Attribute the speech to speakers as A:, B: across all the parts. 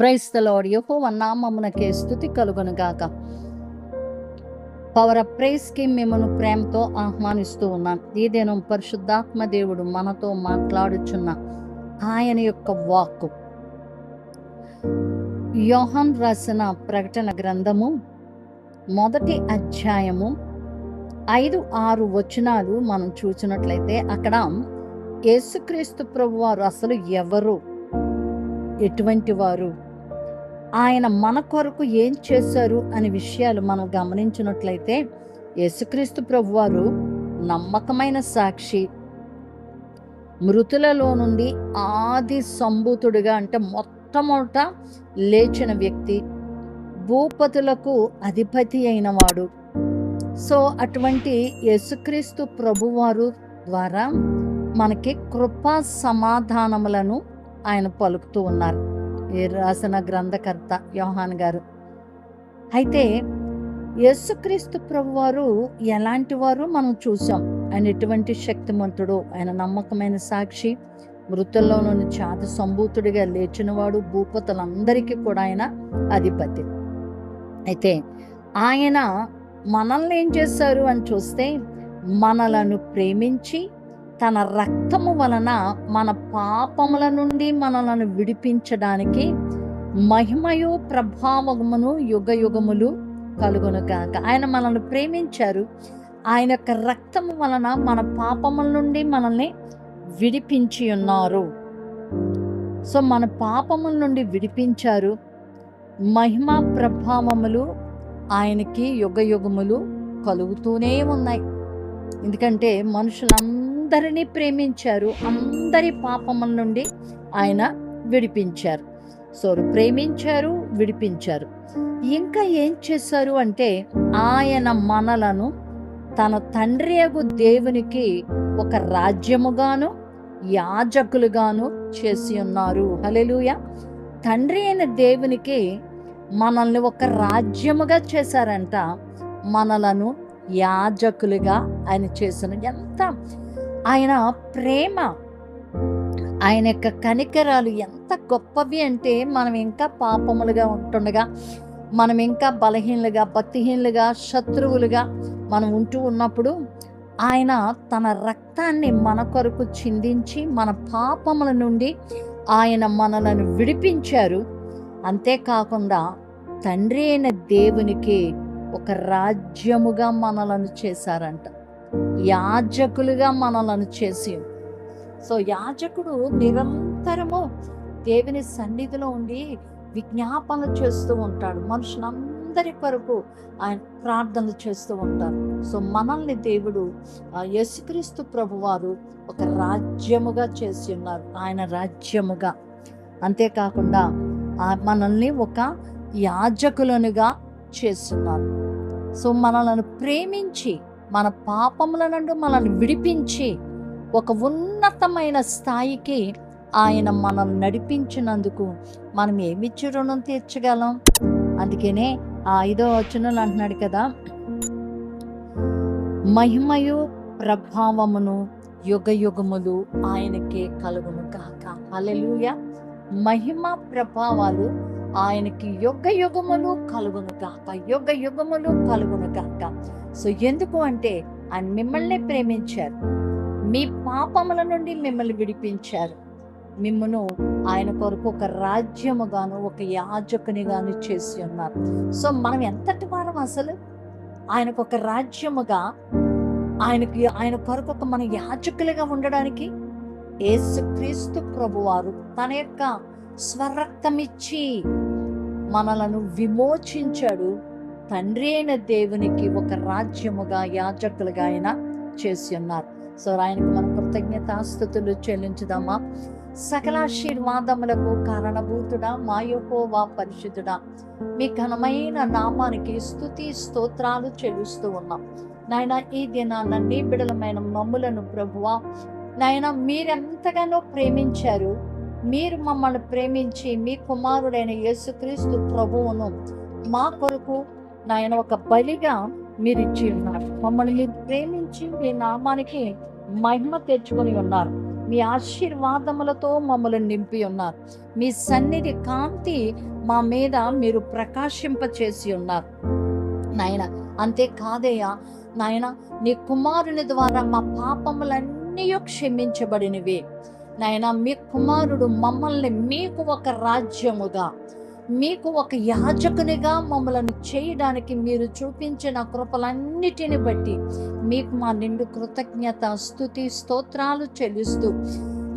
A: ప్రైస్తలోడ్ యహో నామమునకే స్థుతి కలుగును గాక పవర్ ఆఫ్ ప్రైస్కి మిమ్మను ప్రేమతో ఆహ్వానిస్తూ ఉన్నాను ఈ దినం పరిశుద్ధాత్మ దేవుడు మనతో మాట్లాడుచున్న ఆయన యొక్క వాక్కు. యోహన్ రాసిన ప్రకటన గ్రంథము మొదటి అధ్యాయము ఐదు ఆరు వచనాలు మనం చూసినట్లయితే అక్కడ యేసుక్రీస్తు ప్రభు వారు అసలు ఎవరు? ఎటువంటి వారు? ఆయన మన కొరకు ఏం చేశారు అనే విషయాలు మనం గమనించినట్లయితే యేసుక్రీస్తు ప్రభు వారు నమ్మకమైన సాక్షి మృతులలో నుండి ఆది సంభూతుడిగా అంటే మొట్టమొదట లేచిన వ్యక్తి భూపతులకు అధిపతి అయిన వాడు సో అటువంటి యేసుక్రీస్తు ప్రభువారు ద్వారా మనకి కృపా సమాధానములను ఆయన పలుకుతూ ఉన్నారు. రాసిన గ్రంథకర్త యోహాన్ గారు. అయితే యేసుక్రీస్తు ప్రభువారు ఎలాంటి వారు మనం చూసాం. ఆయన ఎటువంటి శక్తిమంతుడు ఆయన నమ్మకమైన సాక్షి మృతుల్లో నుండి చాతి సంభూతుడిగా లేచినవాడు భూపతులందరికీ కూడా ఆయన అధిపతి. అయితే ఆయన మనల్ని ఏం చేశారు అని చూస్తే మనలను ప్రేమించి తన రక్తము వలన మన పాపముల నుండి మనలను విడిపించడానికి మహిమయు ప్రభావమును యుగ యుగములు కలుగును కాక ఆయన మనల్ని ప్రేమించారు. ఆయన యొక్క రక్తము వలన మన పాపముల నుండి మనల్ని విడిపించి ఉన్నారు. సో మన పాపముల నుండి విడిపించారు. మహిమ ప్రభావములు ఆయనకి యుగ యుగములు కలుగుతూనే ఉన్నాయి. ఎందుకంటే మనుషులందరినీ ప్రేమించారు అందరి పాపముల నుండి ఆయన విడిపించారు. సో ప్రేమించారు విడిపించారు. ఇంకా ఏం చేశారు అంటే ఆయన మనలను తన తండ్రి అగు దేవునికి ఒక రాజ్యముగాను యాజకులుగాను చేసి ఉన్నారు. హలెలుయ తండ్రి అయిన దేవునికి మనల్ని ఒక రాజ్యముగా చేశారంట. మనలను యాజకులుగా ఆయన చేసిన ఎంత ఆయన ప్రేమ ఆయన యొక్క కనికరాలు ఎంత గొప్పవి అంటే మనం ఇంకా పాపములుగా ఉంటుండగా మనం ఇంకా బలహీనులుగా భక్తిహీనులుగా శత్రువులుగా మనం ఉంటూ ఉన్నప్పుడు ఆయన తన రక్తాన్ని మన కొరకు చిందించి మన పాపముల నుండి ఆయన మనలను విడిపించారు. అంతేకాకుండా తండ్రి అయిన దేవునికి ఒక రాజ్యముగా మనలను చేశారంట. యాజకులుగా మనలను చేసి సో యాజకుడు నిరంతరము దేవుని సన్నిధిలో ఉండి విజ్ఞాపన చేస్తూ ఉంటాడు. మనుషులందరి కొరకు ఆయన ప్రార్థనలు చేస్తూ ఉంటారు. సో మనల్ని దేవుడు ఆ యేసుక్రీస్తు ప్రభువారు ఒక రాజ్యముగా చేసి ఉన్నారు ఆయన రాజ్యముగా. అంతేకాకుండా ఆ మనల్ని ఒక యాజకులనుగా చేస్తున్నారు సో మనలను ప్రేమించి మన పాపముల నుండి మనల్ని విడిపించి ఒక ఉన్నతమైన స్థాయికి ఆయన మనల్ని నడిపించినందుకు మనం ఏమిచ్చి రుణం తీర్చగలం? అందుకనే ఆ ఐదో వచనంలో అంటున్నాడు కదా మహిమయు ప్రభావమును యుగ యుగములు ఆయనకే కలుగును కాక అలెలుయ మహిమ ప్రభావాలు ఆయనకి యుగ యుగములు కలుగును కాక యుగ యుగములు కలుగును కాక సో ఎందుకు అంటే ఆయన మిమ్మల్ని ప్రేమించారు. మీ పాపముల నుండి మిమ్మల్ని విడిపించారు. మిమ్మను ఆయన కొరకు ఒక రాజ్యముగాను ఒక యాజకునిగాను చేసి ఉన్నారు. సో మనం ఎంతటి వారం అసలు? ఆయనకు ఒక రాజ్యముగా ఆయనకి ఆయన కొరకు ఒక మన యాజకులుగా ఉండడానికి యేసుక్రీస్తు ప్రభువారు తన యొక్క స్వరక్తమిచ్చి మనలను విమోచించాడు. తండ్రి అయిన దేవునికి ఒక రాజ్యముగా యాజకులుగా ఆయన చేసి ఉన్నారు. సో ఆయనకు మన కృతజ్ఞతాస్థుతులు చెల్లించుదామా? సకలాశీర్వాదములకు కారణభూతుడా మాయోహోవా పరిశుద్ధుడా. మీ ఘనమైన నామానికి స్థుతి స్తోత్రాలు చెల్లిస్తూ ఉన్నాం. నాయన ఈ దినాన నీ బిడలమైన మమ్ములను ప్రభువా నాయన మీరెంతగానో ప్రేమించారు. మీరు మమ్మల్ని ప్రేమించి మీ కుమారుడైన యేసుక్రీస్తు ప్రభువును మా కొరకు నాయన ఒక బలిగా మీరు ఇచ్చి ఉన్నారు. మమ్మల్ని మీరు ప్రేమించి మీ నామానికి మహిమ తెచ్చుకొని ఉన్నారు. మీ ఆశీర్వాదములతో మమ్మల్ని నింపి ఉన్నారు. మీ సన్నిధి కాంతి మా మీద మీరు ప్రకాశింపచేసి ఉన్నారు. నాయన అంతేకాదయ్యా నాయన నీ కుమారుని ద్వారా మా పాపములన్నీ క్షమించబడినవి. నాయన మీ కుమారుడు మమ్మల్ని మీకు ఒక రాజ్యముగా మీకు ఒక యాజకునిగా మమ్మల్ని చేయడానికి మీరు చూపించిన కృపలన్నిటిని బట్టి మీకు మా నిండు కృతజ్ఞత స్థుతి స్తోత్రాలు చెల్లిస్తూ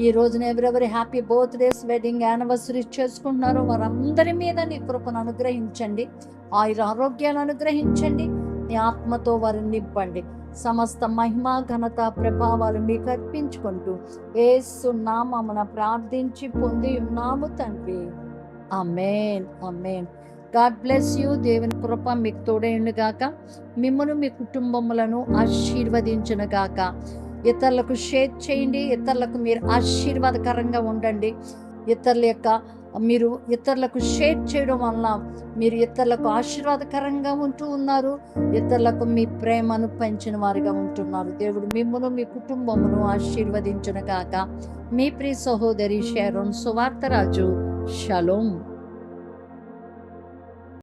A: ఈ రోజున ఎవరెవరి హ్యాపీ బర్త్డేస్ వెడ్డింగ్ యానివర్సరీ చేసుకుంటున్నారో వారందరి మీద నీ కృపను అనుగ్రహించండి. ఆయుర ఆరోగ్యాలు అనుగ్రహించండి. నీ ఆత్మతో వారిని నింపండి. సమస్త మహిమ ఘనత ప్రభావాలు మీకు అర్పించుకుంటూ ఏసు నామమున ప్రార్థించి పొంది ఉన్నాము తండ్రి. Amen amen God bless you. దేవుని కృప మీకు తోడైండు గాక మిమ్మను మీ కుటుంబములను ఆశీర్వదించును గాక ఇతరులకు షేర్ చేయండి. ఇతరులకు మీరు ఆశీర్వాదకరంగా ఉండండి. ఇతరుల యొక్క మీరు ఇతరులకు షేర్ చేయడం వల్ల మీరు ఇతరులకు ఆశీర్వాదకరంగా ఉంటూ ఉన్నారు. ఇతరులకు మీ ప్రేమను పంచిన వారిగా ఉంటున్నారు. దేవుడు మిమ్మను మీ కుటుంబమును ఆశీర్వదించును కాక మీ ప్రియ సహోదరి షేరోన్ సువార్తరాజు షలోం.